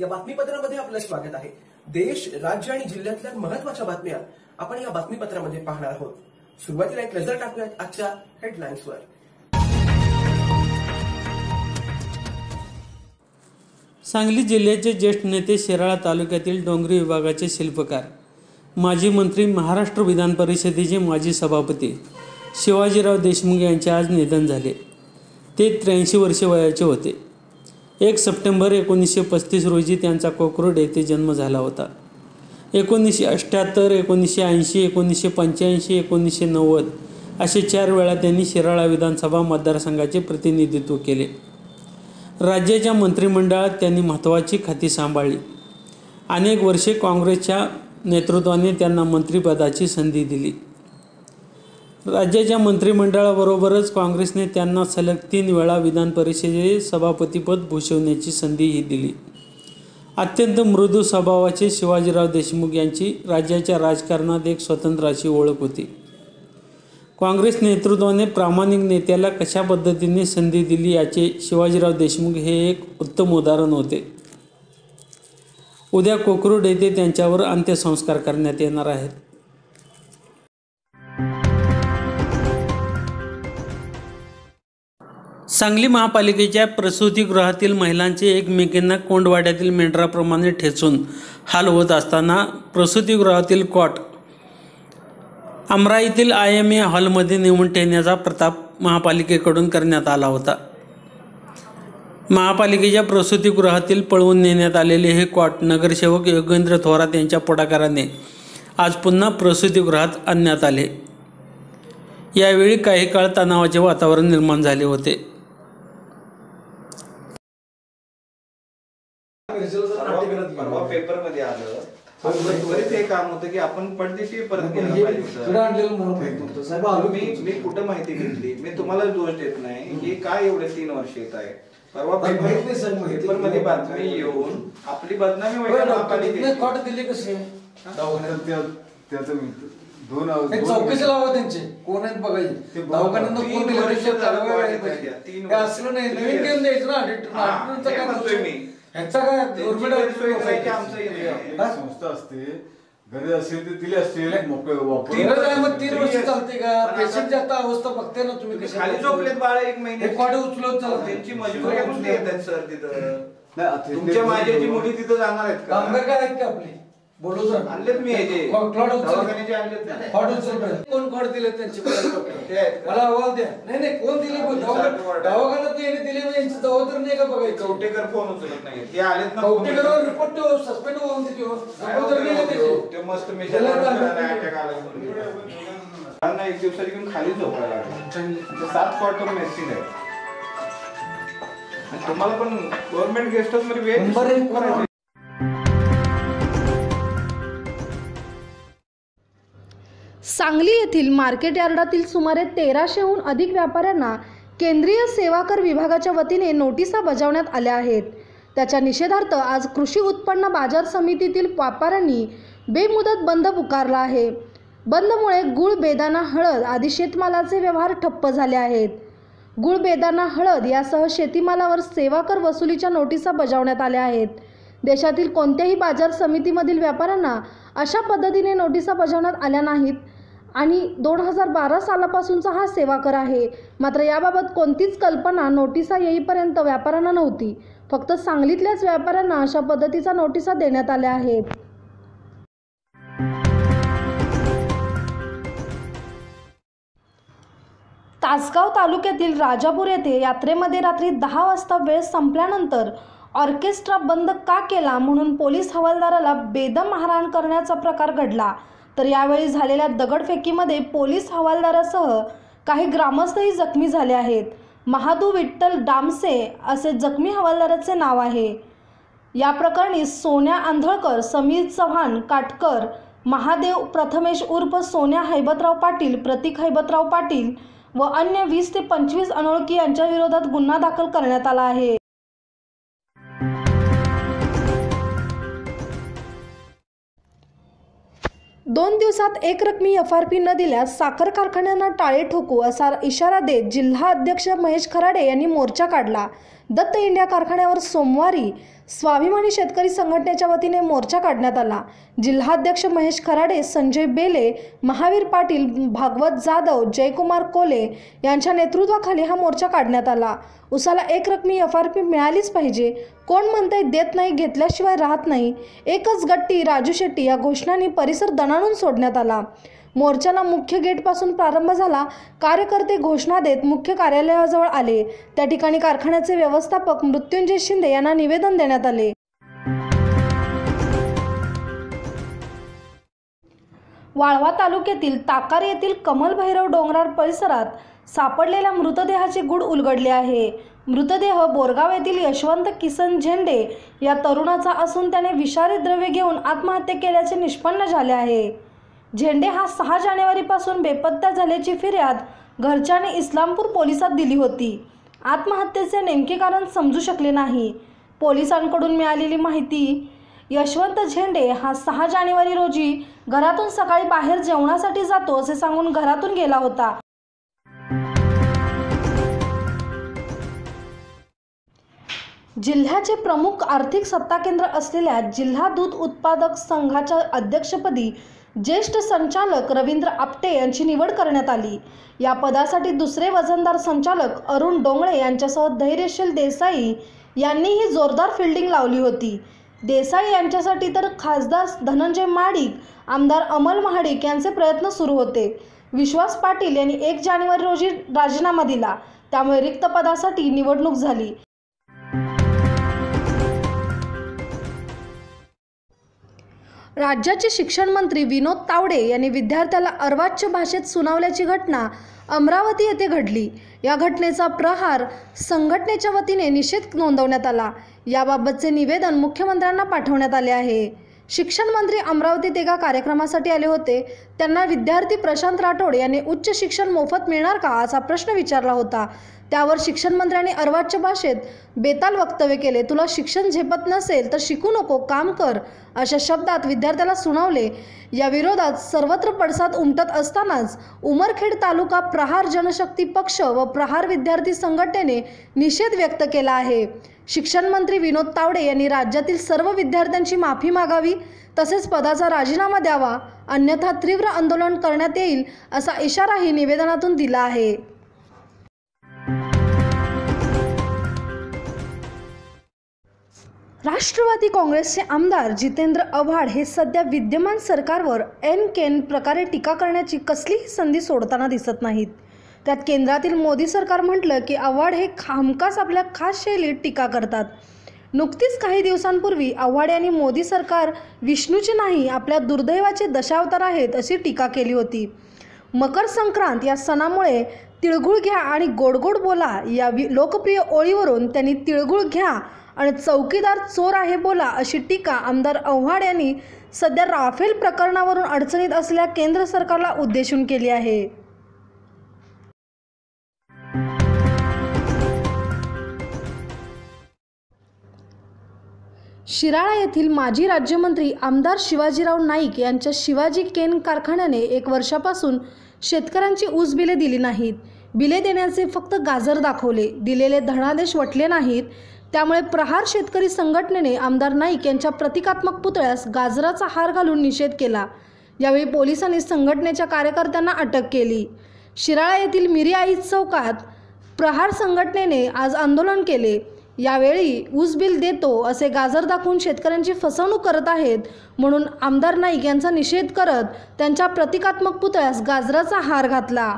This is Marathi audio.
या बातमीपत्रामध्ये आपलं स्वागत आहे. देश राज्य आणि जिल्ह्यातल्या महत्त्वाच्या बातम्या आपण या बातमीपत्रामध्ये पाहणार आहोत. सुरुवातीला एक नजर टाकूयात आजच्या हेडलाईन्सवर सांगली जिल्ह्याचे ज्येष्ठ नेते शिराळा तालुक्यातील डोंगरी विभागाचे शिल्पकार माजी मंत्री महाराष्ट्र विधान परिषदेचे माजी सभापती शिवाजीराव देशमुख यांचे आज निधन झाले. ते त्र्याऐंशी वर्षे वयाचे होते. एक सप्टेंबर एकोणीसशे पस्तीस रोजी त्यांचा कोकरोड येथे जन्म झाला होता. एकोणीसशे अठ्ठ्याहत्तर एकोणीसशे ऐंशी एकोणीसशे पंच्याऐंशी एकोणीसशे नव्वद असे चार वेळा त्यांनी शिराळा विधानसभा मतदारसंघाचे प्रतिनिधित्व केले. राज्याच्या मंत्रिमंडळात त्यांनी महत्त्वाची खाती सांभाळली. अनेक वर्षे काँग्रेसच्या नेतृत्वाने त्यांना मंत्रिपदाची संधी दिली. राज्याच्या मंत्रिमंडळाबरोबरच काँग्रेसने त्यांना सलग तीन वेळा विधान परिषदेचे सभापतीपद भूषवण्याची संधीही दिली. अत्यंत मृदू स्वभावाचे शिवाजीराव देशमुख यांची राज्याच्या राजकारणात एक स्वतंत्र अशी ओळख होती. काँग्रेस नेतृत्वाने प्रामाणिक नेत्याला कशा पद्धतीने संधी दिली याचे शिवाजीराव देशमुख हे एक उत्तम उदाहरण होते. उद्या कोकरूड येथे त्यांच्यावर अंत्यसंस्कार करण्यात येणार आहेत. सांगली महापालिकेच्या प्रसूतीगृहातील महिलांचे एकमेकींना कोंडवाड्यातील मेंढराप्रमाणे ठेचून हाल होत असताना प्रसूतीगृहातील कॉट अमराईतील आय एम ए हॉलमध्ये नेऊन ठेवण्याचा प्रताप महापालिकेकडून करण्यात आला होता. महापालिकेच्या प्रसूतीगृहातील पळवून नेण्यात आलेले हे कॉट नगरसेवक योगेंद्र थोरात यांच्या पुढाकाराने आज पुन्हा प्रसूतीगृहात आणण्यात आले. यावेळी काही काळ तणावाचे वातावरण निर्माण झाले होते. परवा पेपरमध्ये आलं. त्वरित हे काम होतं की आपण पडदेशी परत पाहिजे मी मी कुठं माहिती घेतली? मी तुम्हाला दोष देत नाही. हे काय एवढे तीन वर्ष येत आहे? परवा पेपरमध्ये बातमी येऊन आपली बदनामी. कॉट दिले कसे त्याचं दोन चौकशी लावा त्यांचे. कोण आहेत बघायचे? ते बघा. दवाखान्यात तीन कोण. असलं नाही. नवीन. घेऊन द्यायचं ना. काय. ह्याचा काय गव्हर्नमेंट? संस्था असते? गरज असेल तर दिली असते मोकळे वापर गरज आहे मग तीन वर्ष. चालते का? पेशंटची आता अवस्था बघते ना तुम्ही कशी खाली झोपलेत बाळ एक महिने. हे कॉट उचलत चालते. त्यांची मजुरी कुठे येतात सर तिथं? तुमच्या माझ्याची मुली तिथं जाणार आहेत का? कामगार काय आहेत का आपले? बोलू सर. आणलेत मी हे जे. क्लॉट उचल दवाखान्याचे आणलेत ना. क्लॉट उचल कोण कॉट दिले त्यांचे ते आहेत का? मला अहवाल द्या. नाही नाही कोण दिले पण? दवाखान्यात दिले म्हणजे यांची जबाबदारी नाही का बघायचं? कवटेकर फोन उचलत नाही हे आलेत ना कौटिकरावर रिपोर्ट सस्पेंड होऊन दे ठेव जबाबदारी नाही का त्याची? ते मस्त मी त्याला काय अटॅक आला त्यांना एक दिवसात घेऊन खाली झोपायला लागलं. सात क्वार्टर मेसिंग आहे. आणि तुम्हाला पण गव्हर्नमेंट गेस्ट हाऊसमध्ये वेळ नंबर एक करायची. सांगली येथील मार्केट यार्डातील सुमारे तेराशेहून अधिक व्यापाऱ्यांना केंद्रीय सेवा कर विभागाच्या वतीने नोटिसा बजावण्यात आल्या आहेत. त्याच्या निषेधार्थ आज कृषी उत्पन्न बाजार समितीतील व्यापाऱ्यांनी बेमुदत बंद पुकारला आहे. बंदमुळे गुळ बेदाना हळद आदी शेतमालाचे व्यवहार ठप्प झाले आहेत. गुळ बेदाना हळद यासह शेतीमालावर सेवा कर वसुलीच्या नोटिसा बजावण्यात आल्या आहेत. देशातील कोणत्याही बाजार समितीमधील व्यापाऱ्यांना अशा पद्धतीने नोटिसा बजावण्यात आल्या नाहीत आणि दोन हजार बारा सालापासूनचा हा सेवा कर आहे. मात्र याबाबत कोणतीच कल्पना नोटिसा येईपर्यंत व्यापाऱ्यांना नव्हती. फक्त सांगलीतल्याच व्यापाऱ्यांना अशा पद्धतीचा नोटिसा देण्यात आल्या आहेत. तासगाव तालुक्यातील राजापूर येथे यात्रेमध्ये रात्री दहा वाजता वेळ संपल्यानंतर ऑर्केस्ट्रा बंद का केला म्हणून पोलीस हवालदाराला बेदम मारहाण करण्याचा प्रकार घडला. तर यावेळी झालेल्या दगडफेकीमध्ये पोलीस हवालदारासह काही ग्रामस्थही जखमी झाले आहेत. महादू विठ्ठल डामसे असे जखमी हवालदाराचे नाव आहे. या प्रकरणी सोन्या आंधळकर समीर चव्हाण काटकर महादेव प्रथमेश उर्फ सोन्या हैबतराव पाटील प्रतीक हैबतराव पाटील व अन्य वीस ते पंचवीस अनोळखी यांच्याविरोधात गुन्हा दाखल करण्यात आला आहे. दोन दिवसात एक रकमी एफ आर पी न दिल्यास साखर कारखान्यांना टाळे ठोकू असा इशारा देत जिल्हा अध्यक्ष महेश खराडे यांनी मोर्चा काढला. दत्त इंडिया कारखान्यावर सोमवारी स्वाभिमानी शेतकरी संघटनेच्या वतीने मोर्चा काढण्यात आला. जिल्हाध्यक्ष महेश खराडे संजय बेले महावीर पाटील भागवत जाधव जयकुमार कोले यांच्या नेतृत्वाखाली हा मोर्चा काढण्यात आला. उसाला एक रकमी एफ आर पी मिळालीच पाहिजे. कोण म्हणतंय देत नाही घेतल्याशिवाय राहत नाही. एकच गट्टी राजू शेट्टी या घोषणांनी परिसर दणाणून सोडण्यात आला. मोर्चाला मुख्य गेटपासून प्रारंभ झाला. कार्यकर्ते घोषणा देत मुख्य कार्यालयाजवळ आले. त्या ठिकाणी कारखान्याचे व्यवस्थापक मृत्युंजय शिंदे यांना निवेदन देण्यात आले. वाळवा तालुक्यातील ताकार येथील कमल भैरव डोंगराळ परिसरात सापडलेल्या मृतदेहाचे गुड उलगडले आहे. मृतदेह बोरगाव येथील यशवंत किसन झेंडे या तरुणाचा असून त्याने विषारी द्रव्य घेऊन आत्महत्या केल्याचे निष्पन्न झाले आहे. झेंडे हा सहा जानेवारीपासून बेपत्ता झाल्याची फिर्याद घरच्याने इस्लामपूर पोलिसात दिली होती. आत्महत्येचे नेमके कारण समजू शकले नाही. पोलिसांकडून मिळालेली माहिती यशवंत झेंडे हा सहा जानेवारी रोजी घरातून सकाळी बाहेर जेवणासाठी जातो असे सांगून घरातून गेला होता. जिल्ह्याचे प्रमुख आर्थिक सत्ता केंद्र असलेल्या जिल्हा दूध उत्पादक संघाच्या अध्यक्षपदी ज्येष्ठ संचालक रवींद्र आपटे यांची निवड करण्यात आली. या पदासाठी दुसरे वजनदार संचालक अरुण डोंगळे यांच्यासह धैर्यशील देसाई यांनीही जोरदार फिल्डिंग लावली होती. देसाई यांच्यासाठी तर खासदार धनंजय माडिक आमदार अमल महाडिक यांचे प्रयत्न सुरू होते. विश्वास पाटील यांनी एक जानेवारी रोजी राजीनामा दिला. त्यामुळे रिक्त पदासाठी निवडणूक झाली. राज्याचे शिक्षण मंत्री विनोद तावडे यांनी विद्यार्थ्याला अर्वाच्य भाषेत सुनावल्याची घटना अमरावती येथे घडली. या घटनेचा प्रहार संघटनेच्या वतीने निषेध नोंदवण्यात आला. याबाबतचे निवेदन मुख्यमंत्र्यांना पाठवण्यात आले आहे. शिक्षण मंत्री अमरावतीत एका कार्यक्रमासाठी आले होते. त्यांना विद्यार्थी प्रशांत राठोड यांनी उच्च शिक्षण मोफत मिळणार का असा प्रश्न विचारला होता. त्यावर शिक्षण मंत्र्यांनी अर्वाच्य भाषेत बेताल वक्तव्य केले. तुला शिक्षण झेपत नसेल तर शिकू नको काम कर अशा शब्दात विद्यार्थ्याला सुनावले. या विरोधात सर्वत्र पडसाद उमटत असतानाच उमरखेड तालुका प्रहार जनशक्ती पक्ष व प्रहार विद्यार्थी संघटनेने निषेध व्यक्त केला आहे. शिक्षण मंत्री विनोद तावडे यांनी राज्यातील सर्व विद्यार्थ्यांची माफी मागावी तसेच पदाचा राजीनामा द्यावा अन्यथा तीव्र आंदोलन करण्यात येईल असा इशाराही निवेदनातून दिला आहे. राष्ट्रवादी काँग्रेसचे आमदार जितेंद्र आव्हाड हे सध्या विद्यमान सरकारवर एन केन प्रकारे टीका करण्याची कसलीही संधी सोडताना दिसत नाहीत. त्यात केंद्रातील मोदी सरकार म्हटलं की आव्हाड हे खामखास आपल्या खास शैलीत टीका करतात. नुकतीच काही दिवसांपूर्वी आव्हाड यांनी मोदी सरकार विष्णूचे नाही आपल्या दुर्दैवाचे दशावतार आहेत अशी टीका केली होती. मकर संक्रांत या सणामुळे तिळगुळ घ्या आणि गोडगोड बोला या वि लोकप्रिय ओळीवरून त्यांनी तिळगुळ घ्या आणि चौकीदार चोर आहे बोला अशी टीका आमदार आव्हाड यांनी सध्या राफेल प्रकरणावरून अडचणीत असलेल्या केंद्र सरकारला उद्देशून केली आहे. शिराळा येथील माजी राज्यमंत्री आमदार शिवाजीराव नाईक यांच्या शिवाजी केन कारखान्याने एक वर्षापासून शेतकऱ्यांची ऊस बिले दिली नाहीत. बिले देण्याचे फक्त गाजर दाखवले. दिलेले धनादेश वटले नाहीत. त्यामुळे प्रहार शेतकरी संघटनेने आमदार नाईक यांच्या प्रतिकात्मक पुतळ्यास गाजराचा हार घालून निषेध केला. यावेळी पोलिसांनी संघटनेच्या कार्यकर्त्यांना अटक केली. शिराळा येथील मिरी आई चौकात प्रहार संघटनेने आज आंदोलन केले. यावेळी ऊस बिल देतो असे गाजर दाखवून शेतकऱ्यांची फसवणूक करत आहेत म्हणून आमदार नाईक यांचा निषेध करत त्यांच्या प्रतिकात्मक पुतळ्यास गाजराचा हार घातला.